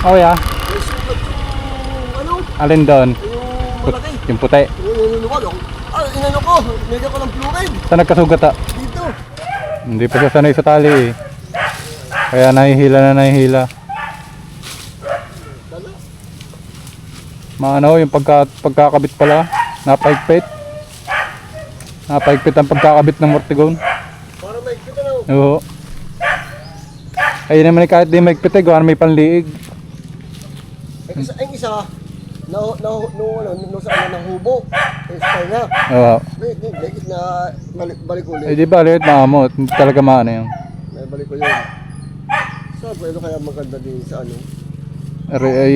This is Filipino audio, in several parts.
Oh yeah. Sugat yung ano, Alin doon? yung Put- malaki. yung puti. Yung oh. Ah, inano ko. Nilagyan ko ng fluid. Saan nagkasugat ah? Dito. Hindi pa siya sanay sa tali eh. Kaya nahihila na nahihila. Maano, yung pagka, pagkakabit pala, napaigpit. Napaigpit ang pagkakabit ng mortigon. Para maigpit ano. Oo. Ayun naman eh, kahit di maigpit eh, gawa na may panliig. Eh, isa, ang isa, na, na, no, ano, no, sa ano, ng hubo. Sa kanya. Oo. May, may, may, na, balik, balik ulit. Eh di ba, liit maamot. Talaga maano yun. May balik ko yun. Ko, ano kaya maganda din sa ano? Ari ay...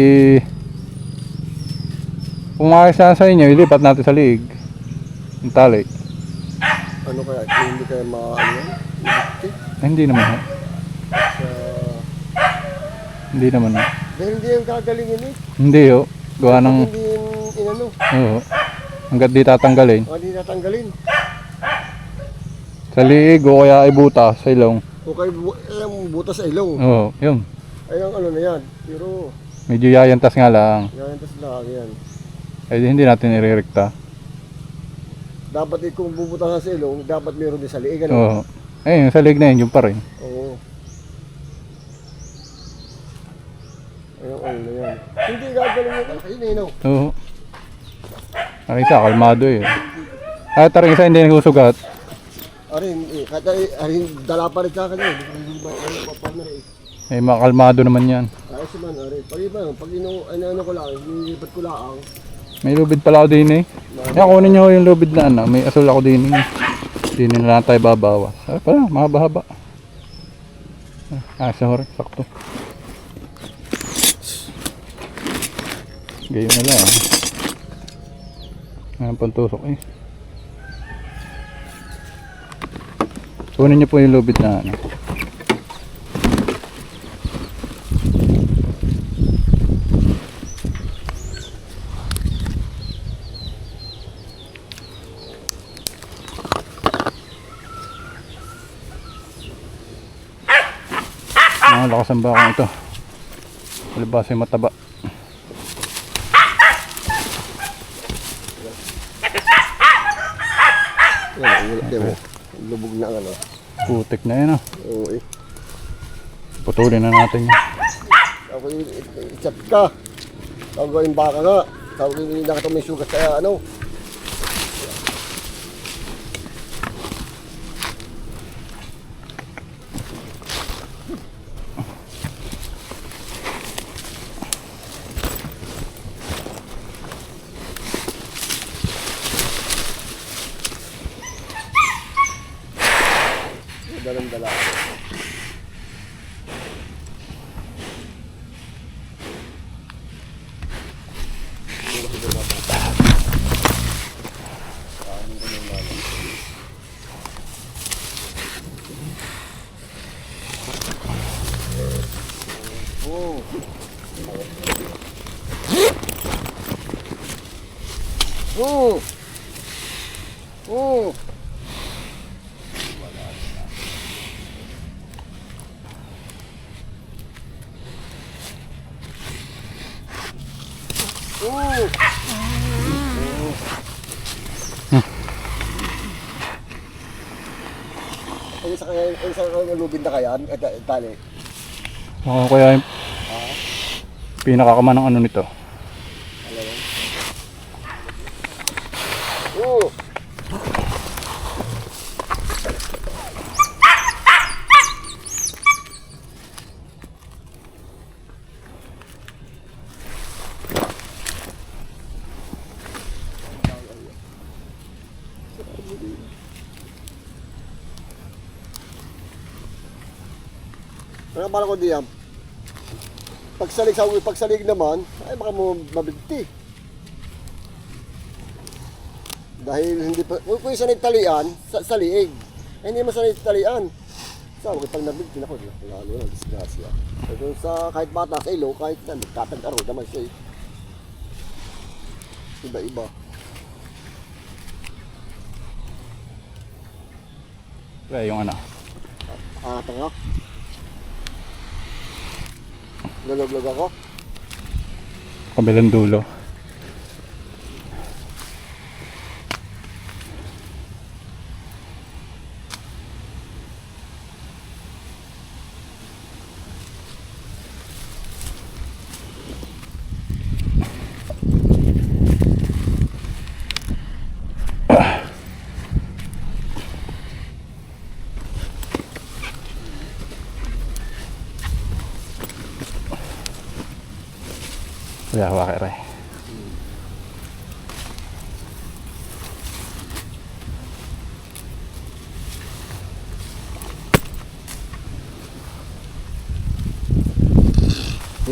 Kung na sa inyo, ilipat natin sa liig. Yung tali. Ano kaya, hindi kaya ma, ano yan? Maigpit Eh, hindi naman sa... Hindi naman ho. Dahil hindi yung gagalingin eh. Hindi ho. Gawa ng... Hindi yung inano. Oo. Hanggat di tatanggalin. O, hindi natanggalin. Sa liig o kaya ay buta sa ilong. O kay bu- yung butas sa ilong. Oo, yun. Ay, ang ano na yan. Pero, Medyo yayantas nga lang. yan, tas lang yan. Eh di, hindi natin irerekta. Dapat eh, kung bubutasan sa ilong, dapat meron din sa liig. Ano? Oo. Eh, yung sa liig na yun, yung pa rin. Oo. Ayun, ano na yan. Hindi gagaling yun. Ayun, ayun, ayun. Oo. Ang isa, kalmado eh. Ay, taring isa hindi nagsusugat. Arin, eh, kahit ay, arin, dala pa rin sa akin eh. Hindi ba, ano, papal na rin. Eh, makalmado naman yan. Ayos naman, arin. Pag iba, pag ino, ano, ano ko lang, nilipat ko lang. May lubid pala ako din eh. Yan, kunin nyo yung lubid na ano. May asul ako din eh. Hindi na lang tayo babawas. Ay, pala, mahaba-haba. Ah, sorry, sakto. Gayon na lang. Ayan, pantusok eh. Kunin nyo po yung lubid na ano. Mga lakas ang bakang ito. Palibasa yung mataba. Yan, di ba? Lubog na ano. Putik na yun ah. Oo, eh. Putulin na natin yun. Ako yung i-chat ka. Tawag ko yung baka nga. Tawag ko yung nakita may sugat sa ano. Dalang dala. Oh. Oh. Oh. Oh. Ay, sa kaya, ay, sa kaya lubid na kaya, at at- tali. Ako kaya yung pinakakaman ng ano nito. Oh. Ano pala ko diyan? Pagsalig sa pagsalig naman, ay baka mo mabigti. Dahil hindi pa, kung kung sanay talian, sa, sa liig. Ay, hindi mo sanay talian. Sa so, pag nabigti na ko, lalo na, disgrasya. Kung sa kahit bata sa ilo, kahit na, nagtatag-aro naman siya eh. Iba-iba. Kaya yung ano. Ah, tanga. Vlog-vlog ako. Kabilang dulo.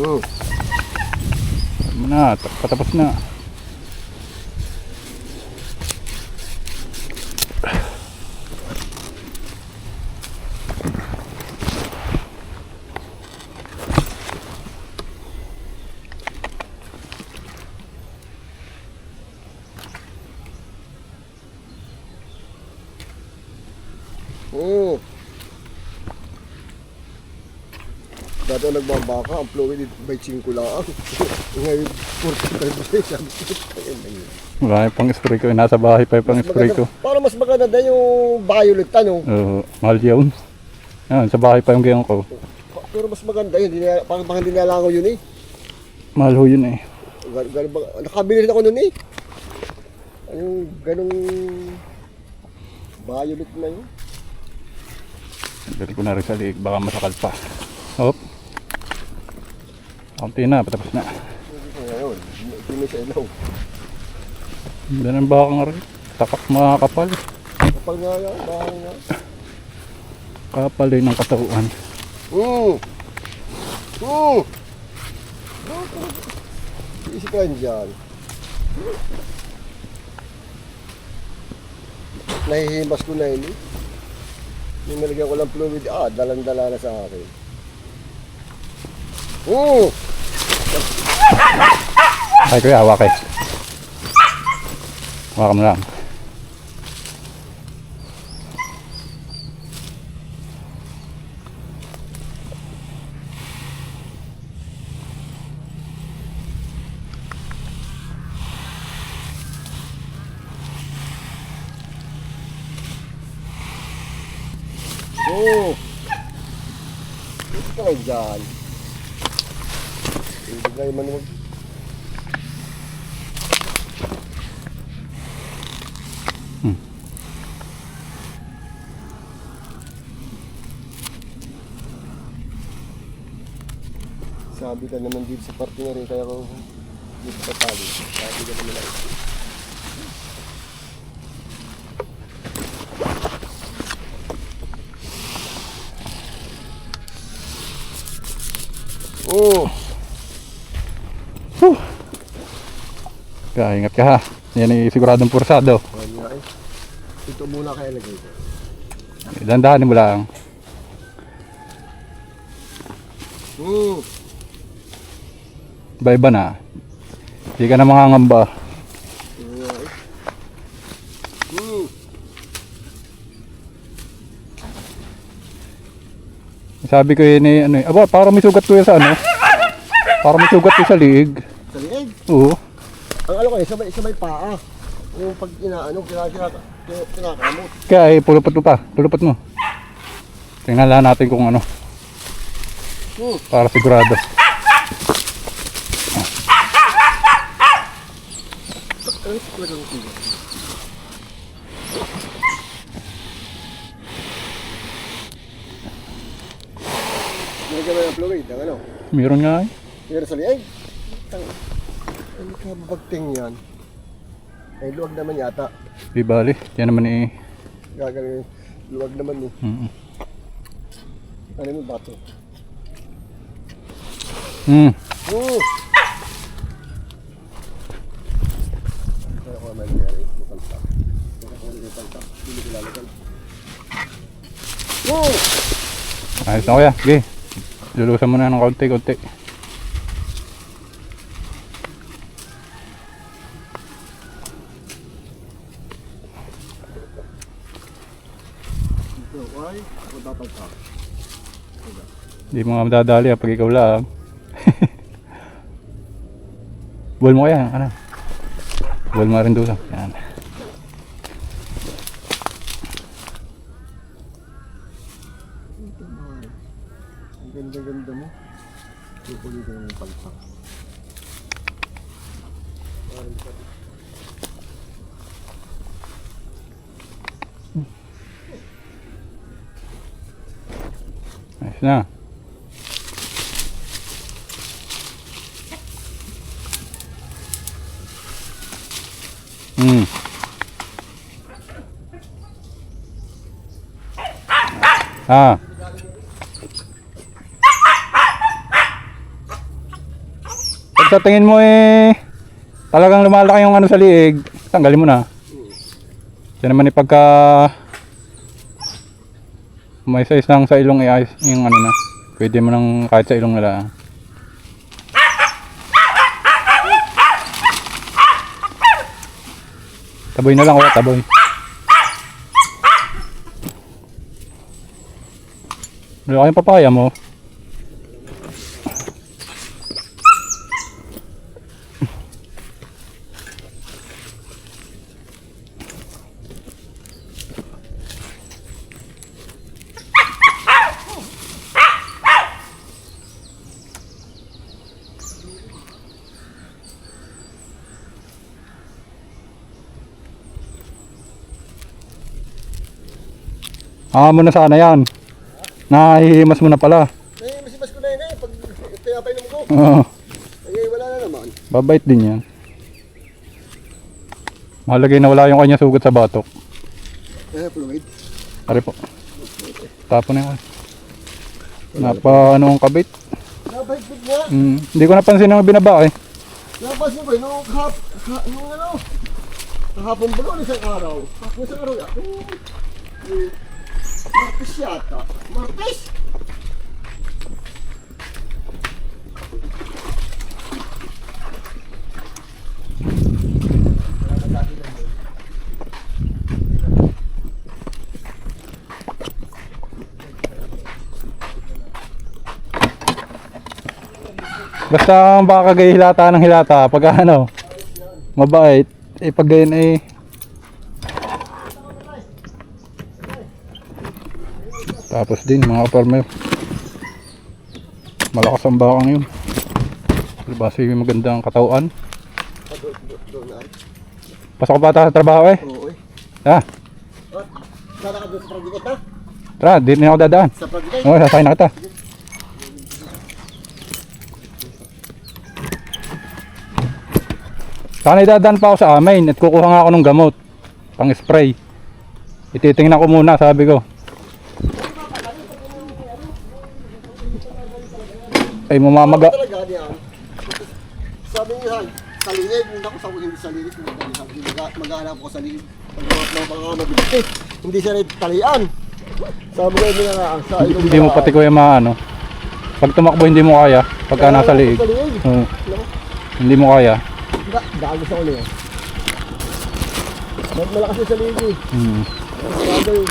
Hmm. Ano na, ta- patapos na. Hmm. Dati ako nagbabaka, ang fluid by 5 lang. Ngayon, 45 days. Ko, "Ayun na yun." Wala yung pang spray ko. Nasa bahay pa yung pang spray ko. Para mas maganda din yung violet ano. Oo, mahal yun. Yan, sa bahay pa yung gayon ko. Pero mas maganda yun, na, parang, parang hindi nalangaw yun eh. Mahal ho yun eh. Gan, ba, nakabili rin ako nun eh. Ano yung ganong violet na yun. Dali ko na rin sa liig. Baka masakal pa. Hop. Kaunti na, patapos na. Ngayon, hindi sa ilaw. Yan ang baka nga rin. Tapak mga kapal. Kapag nga yan, bahang nga. Kapal din ng katauhan. Hmm. Hmm. Isip ka yan dyan. Nahihimas ko na yun eh. Yung nalagyan ko lang fluid, ah, dalang-dala na sa akin. Hmm. Ay kuya, hawak eh. Hawak mo lang. Oh! Ito lang dyan. Yung manuwag. Hmm. Sabi ka naman dito sa party na rin, kaya ko dito sa tali. Sabi ka naman ako. Kaya ingat ka ha. Yan ay siguradong pursado. Ito muna lagay ko. Dandahanin mo lang. Hmm. Iba-iba na. Hindi ka na mangangamba. Nga eh. Hmm. Sabi ko yun eh, ano eh. Aba, parang may sugat ko yun sa ano. Parang may sugat ko sa liig. Sa liig. Oo. Ang ano ko eh, sabay, sabay paa. Yung pag inaano, kina, kina, kina, kinakamot. Kaya eh, pulupot mo pa. Pulupot mo. Tingnan lang natin kung ano. Hmm. Para sigurado. Ano? Meron nga eh. Pero sa liig. Ano ka bagting yan? Ay, luwag naman yata. Di bali. Yan naman eh. Gagaling, luwag naman eh. Mm Ano mo bato? Hmm. Kaya kaya. Kaya lalagyan. Oo! Ayos na kuya. Sige. Lulusan mo na ng konti-konti. Ito, ay, ako dapat ka. Hindi mo nga madadali ah, pag ikaw lang. Buwal mo kaya, ano? Buwal mo rin dulo. Yan. Ang ganda-ganda mo. Kukulitin yung palpak. Ayos na. Ah. Pag tingin mo eh talagang lumalaki yung ano sa liig, tanggalin mo na. Yan naman ipagka may sa isang sa ilong iayos yung ano na. Pwede mo nang kahit sa ilong nila. Taboy na lang kuya, taboy. Malaki yung papaya mo. Ah, mo na sana yan. Nahihimas mo na pala. Eh, masipas ko na yun eh. Pag pinapainom ko. Oo, Eh, wala na naman. babait din yan. Mahalagay na wala yung kanya sugat sa batok. Eh, fluid. Ari po. Tapo na yan. Napa ano ang kabit. Napahigpit nga. Hmm, hindi ko napansin ang binaba eh. Napansin ko eh, nung kahap, ha, nung ano, kahapon ba noon isang araw? Kahapon isang araw yata. Martes yata. Martes? Basta baka hilata ng hilata pag ano mabait eh pag ganyan eh tapos din mga farmer malakas ang bakang yun. Base yung magandang katawan. Pasok pa ata sa trabaho eh. Oo eh. ah, At, lalakad doon sa project ha? tara di na ako dadaan. Sa project? oh sasakay na kita. Sana idadaan pa ako sa amin at kukuha nga ako ng gamot pang spray. Ititingnan ko muna sabi ko ay mamamaga Talaga niyan. Sabi niya, sa liig, hindi ako hindi sa hindi sabi mag- mag-aanap ko sa liig. Pag mga mga mabilis eh, hindi siya rin talian. Sabi ko hindi nga sa ilong hindi mo pati kuya maano pag tumakbo hindi mo kaya pagka nasa liig Sa liig. Oo, Ano? hindi mo kaya Da- Dagos ako niya. Mal- Malakas yung sa liig eh. hmm. Sabi yun.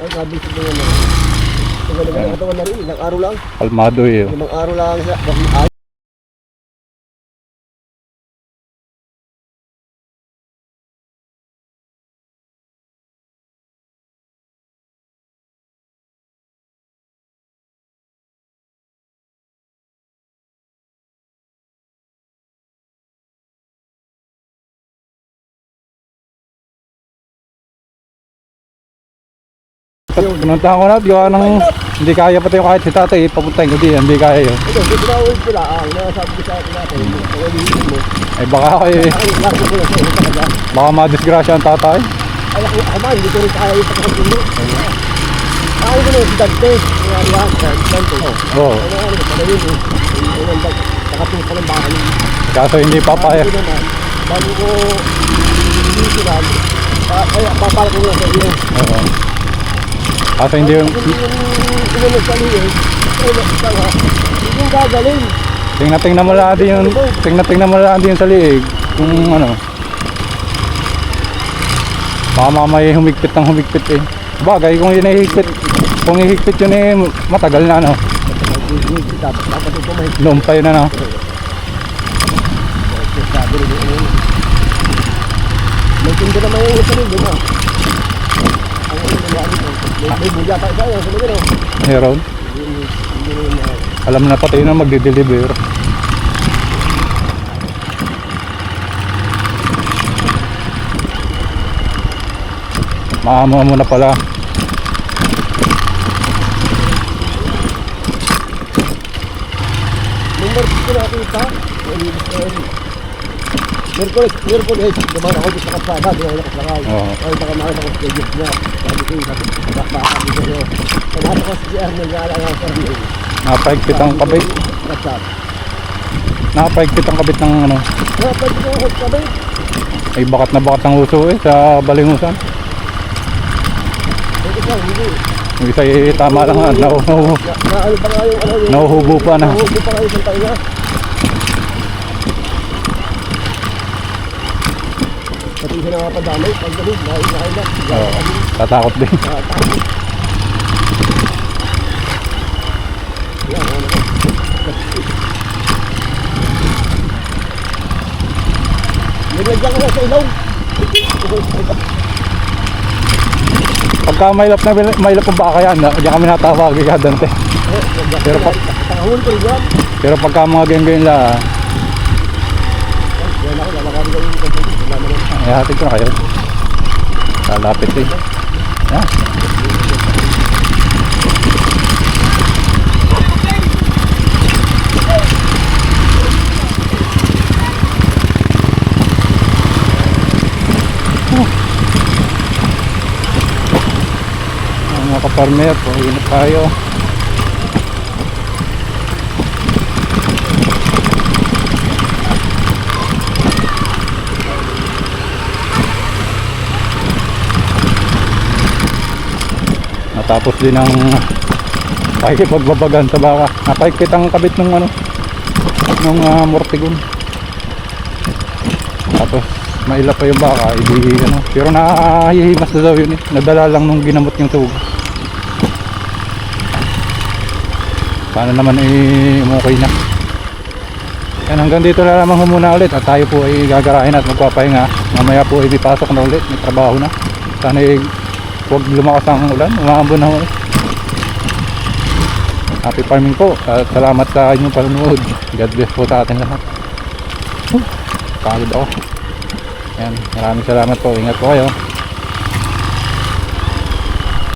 Ay, sabi ko na. Kung ano katawan na rin, ilang araw lang. kalmado eh oh. Limang araw lang siya. Ay? Pinuntahan ko na, gawa ng hindi kaya pati yung kahit si tatay, papuntahin ko di, hindi kaya yun. Ito, hindi ko na ulit ko lang. Nasabi ko sa akin natin. Kung hindi mo. Baka, eh, sa iyo talaga. baka madisgrasya ang tatay. Ay, ako, man, hindi ko rin kaya yung pagkakasundo. Ako ko na yung si Dante. Yung arihan, si Dante. Oo, Ano ano, pala yun eh. Yung ang nakatung pa ng bahay. kaso hindi papaya. Bago ko hindi sila, kaya papalak ko lang sa iyo. Oo. Kaso hindi yung, hindi gagaling. tingnan tingnan mo lang din yung, tingnan tingnan mo lang din yung sa liig. Kung ano. Baka mamaya humigpit ng humigpit eh. Bagay kung yun ay higpit, kung hihigpit yun eh, matagal na ano. Noon pa yun ano. May tinda naman yung isa rin, di? Sa. Meron. Na. Alam na pati na magde-deliver. Maamo mo na pala. Number ko nakita. Merkulis, Merkulis, dumaan ako sa kapata, di ako. Oo. Ay, baka makita ko sa niya. Napahigpit ang kabit. Napahigpit ang kabit ng ano. Ko ako sabi, Ay bakat na bakat ang uso eh sa balingusan. isa eh, tama lang nahu, Na, na ano pa ano yung... nahuhubo pa na. Nahuhubo pa nga Pati siya nakapadamay, pag gabi, dahil dahil na. Oo. Tatakot din. Nilagyan ko na sa ilaw. Pagka mailap na mailap ang baka yan, diyan kami natawag kay Dante. Pero pa-. Pero pagka mga ganyan la, Yan lalakarin ko na. kayo. Lalapit eh. Yan. Mga kaparmer, ingat tayo. Natapos din ang pakikipagbabagan sa baka. Napahigpit ang kabit ng ano, ng uh, mortigon. Tapos maila pa yung baka, hindi ano. Pero nahihimas na daw yun eh. Nadala lang nung ginamot yung suga. Sana naman eh, umukay na. Yan, hanggang dito na lamang muna ulit at tayo po ay gagarahin at magpapahinga. Mamaya po ay pasok na ulit, may trabaho na. Sana ay huwag lumakas ang ulan, umaambon na ulit. Happy farming po at salamat sa inyong panonood. God bless po sa atin lahat. Pagod ako. Yan, maraming salamat po. Ingat po kayo.